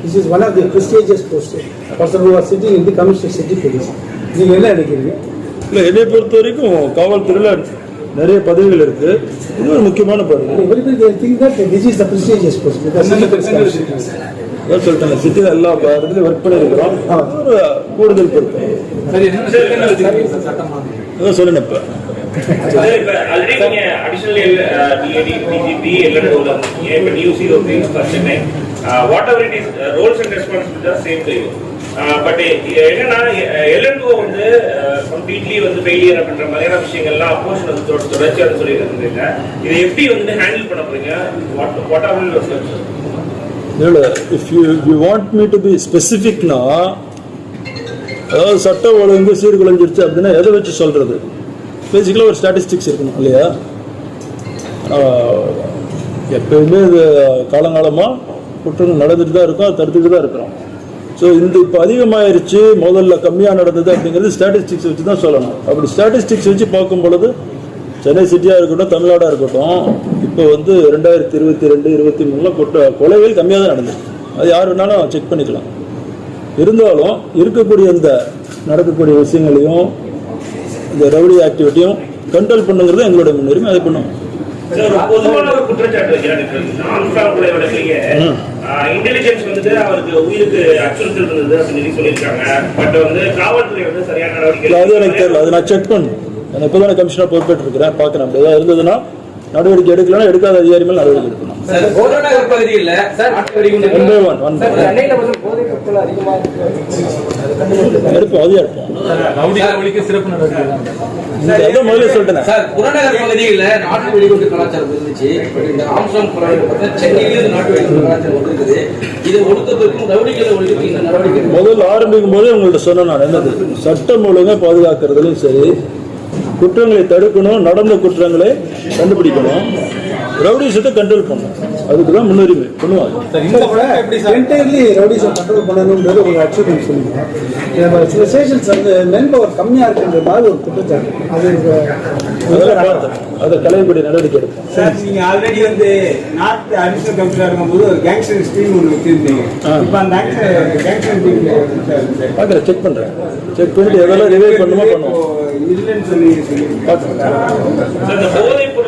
This is one of the prestigious post person who are sitting in the commissioner city police நீங்கள் என்ன நினைக்கிறீங்க? இல்லை என்னை பொறுத்த வரைக்கும் காவல்துறையில் நிறைய பதவிகள் இருக்குது இது ஒரு முக்கியமான பதவி. சொல்லிட்டேன் சிட்டியில் எல்லா இடத்துலையும் ஒர்க் பண்ணியிருக்கிறோம் ஒரு கூடுதல் பொறுப்பு. அதான் சொல்லுங்க இப்போ. Additional DGP what it is roles and responsibility தான் சேம் டு பட் என்னன்னா uh, எல்என்ஓ வந்து uh, கம்ப்ளீட்லி வந்து ஃபெயிலியர் அப்படின்ற மாதிரியான விஷயங்கள்லாம் அப்போஷன் வந்து தொட- தொடர்ச்சியா வந்து இதை எப்படி வந்து ஹேண்டில் பண்ண போறீங்க? வாட் வாட் ஆர் இல்லை if you you want me to be ஸ்பெசிஃபிக்னா அதாவது சட்ட ஒழுங்கு சீர்குலைஞ்சிருச்சு அப்படின்னா எதை வச்சு சொல்கிறது பேசிக்கலாக ஒரு ஸ்டாட்டிஸ்டிக்ஸ் இருக்கணும் இல்லையா? எப்பயுமே இது காலங்காலமாக குற்றங்கள் நடந்துட்டு தான் இருக்கும் அதை தடுத்துட்டு தான் இருக்கிறோம். ஸோ இந்த இப்போ அதிகமாயிருச்சு முதல்ல கம்மியாக நடந்தது அப்படிங்கிறது ஸ்டாட்டிஸ்டிக்ஸ் வச்சு தான் சொல்லணும். அப்படி ஸ்டாட்டிஸ்டிக்ஸ் வச்சு பார்க்கும் பொழுது சென்னை சிட்டியாக இருக்கட்டும் தமிழ்நாடாக இருக்கட்டும் இப்போ வந்து ரெண்டாயிரத்தி இருபத்தி ரெண்டு இருபத்தி மூணில் குற்ற கொலைகள் கம்மியாக தான் நடந்தது. அது யார் வேணாலும் செக் பண்ணிக்கலாம். இருந்தாலும் இருக்கக்கூடிய இந்த நடக்கக்கூடிய விஷயங்களையும் இந்த ரவுடி ஆக்டிவிட்டியும் கண்ட்ரோல் பண்ணுங்கிறது எங்களுடைய முன்னுரிமை அதை பண்ணுவோம். குற்றச்சாட்டு இன்டெலிஜென்ஸ் வந்துட்டு அவருக்கு உயிருக்கு அச்சுறுத்தல் இருந்தது அப்படின்னு சொல்லி சொல்லியிருக்காங்க. பட் வந்து காவல்துறை வந்து சரியான இல்லை அது எனக்கு நடவடிக்கை தெரியல. அதை நான் செக் பண்ணணும் நான் இப்போ தானே கமிஷனர் பொறுப்பேற்று இருக்கிறேன் பார்க்குறேன் ஏதாவது இருந்ததுன்னா நடவடிக்கை எடுக்கலாம் எடுக்காத அதிகாரி மேல் நடவடிக்கை எடுக்கணும். சார் கோரநகர் பகுதியில் நாட்டு வெடிகுண்டு one by one one by சென்னையில் வந்து போதைப் பொருட்கள் அதிகமாக எடுப்போம் அதையும் எடுப்போம். இந்த இதை முதல்ல சொல்லிட்டேன். சார் புறநகர் பகுதியில் நாட்டு வெடிகுண்டு கலாச்சாரம் இருந்துச்சு. பட் இந்த ஆம்ஸ்டாங் கொலை பார்த்தா சென்னையிலேயும் நாட்டு வெடிகுண்டு கலாச்சாரம் வந்திருக்குது. இதை ஒடுக்கிறதுக்கும் ரவுடிகளை ஒழிக்கிறதுக்கு இந்த நடவடிக்கை. முதல்ல ஆரம்பிக்கும் போதே உங்கள்ட்ட சொன்னேன் நான் என்னது? சட்டம் ஒழுங்கை பாதுகாக்கிறதுலையும் சரி குற்றங்களை தடுக்கணும் நடந்த குற்றங்களை கண்டுபிடிக்கணும். ரவுடிசத்தை கண்ட்ரோல் பண்ணணும். அதுக்கு தான் முன்னுரிமை பண்ணுவாங்க என்டையர்லி ரவுடிஸை கண்ட்ரோல் பண்ணணுன்றது ஒரு அச்சுறுத்தல் சொல்லுங்க. சில ஸ்டேஷன்ஸ் வந்து மென் பவர் கம்மியாக இருக்குன்ற மாதிரி ஒரு குற்றச்சாட்டு. அது அதை கலையக்கூடிய நடவடிக்கை எடுப்போம். சார் நீங்க ஆல்ரெடி வந்து நார்த் அடிஷனல் கமிஷனர் இருக்கும்போது ஒரு கேங்ஸ்டர் ஸ்கீம் ஒன்று வச்சிருந்தீங்க. இப்போ அந்த கேங்ஸ்டர் டீம் பார்க்குறேன் செக் பண்ணுறேன் செக் பண்ணிட்டு எதெல்லாம் ரிவைவ் பண்ணுமோ பண்ணுவோம். இல்லைன்னு சொல்லி சொல்லி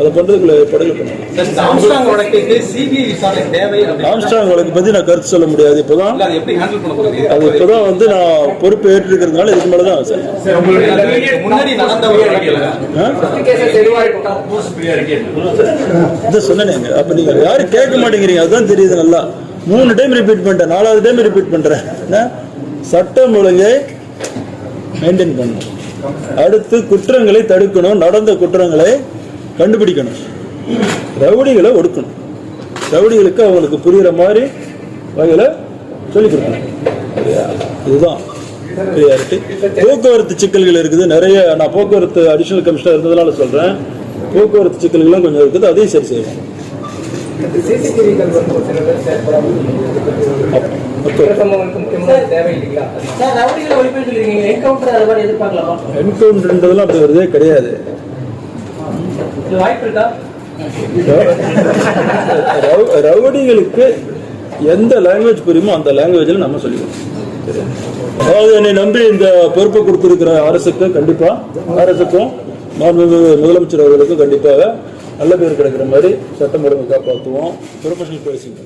அதை பண்ணுறதுக்குள்ள ஏற்பாடுகள் பண்ணுவோம் ஆம்ஸ்டாங் வழக்குக்கு சிபிஐ விசாரணை தேவை ஆம்ஸ்டாங் வழக்கு பற்றி நான் கருத்து சொல்ல முடியாது. இப்போதான் அதை எப்படி ஹேண்டில் பண்ண போறீங்க அது இப்போதான் வந்து நான் பொறுப்பு ஏற்றிருக்கிறதுனால இதுக்கு மேலே தான் சார். முன்னாடி நடந்த ஒரு வழக்கில் இதை சொன்னேங்க அப்ப நீங்க யாரும் கேட்க மாட்டேங்கிறீங்க. அதுதான் தெரியுது நல்லா. மூணு டைம் ரிப்பீட் பண்ணிட்டேன். நாலாவது டைம் ரிப்பீட் பண்றேன். என்ன? சட்டம் ஒழுங்கை மெயின்டைன் பண்ணணும். அடுத்து குற்றங்களை தடுக்கணும். நடந்த குற்றங்களை கண்டுபிடிக்கணும். ரவுடிகளை ஒடுக்கணும். ரவுடிகளுக்கு அவங்களுக்கு புரியுற மாதிரி வகையில் சொல்லிக் கொடுக்கணும்? இதுதான் priority. போக்குவரத்து சிக்கல்கள் இருக்குது. நிறைய நான் போக்குவரத்து அடிஷனல் கமிஷனர் இருந்ததுனால சொல்றேன். போக்குவரத்து சிக்கல்கள்லாம் கொஞ்சம் இருக்குது. அதையும் சரி எதிர்பார்க்கலாமா? என்கவுண்டர்ன்றதெல்லாம் அப்படி வருதே கிடையாது. வாய்ப்பு இருக்கா? ரவுடிகளுக்கு எந்த லாங்குவேஜ் புரியுமோ அந்த லாங்குவேஜில் நம்ம சொல்லிடுவோம் அதாவது என்னை நம்பி இந்த பொறுப்பை கொடுத்துருக்கிற அரசுக்கு கண்டிப்பா அரசுக்கும் மாண்புமிகு முதலமைச்சர் அவர்களுக்கும் கண்டிப்பாக நல்ல பேர் கிடைக்கிற மாதிரி சட்டம் ஒழுங்கு காப்பாற்றுவோம். ப்ரொஃபஷனல் பேசிங்க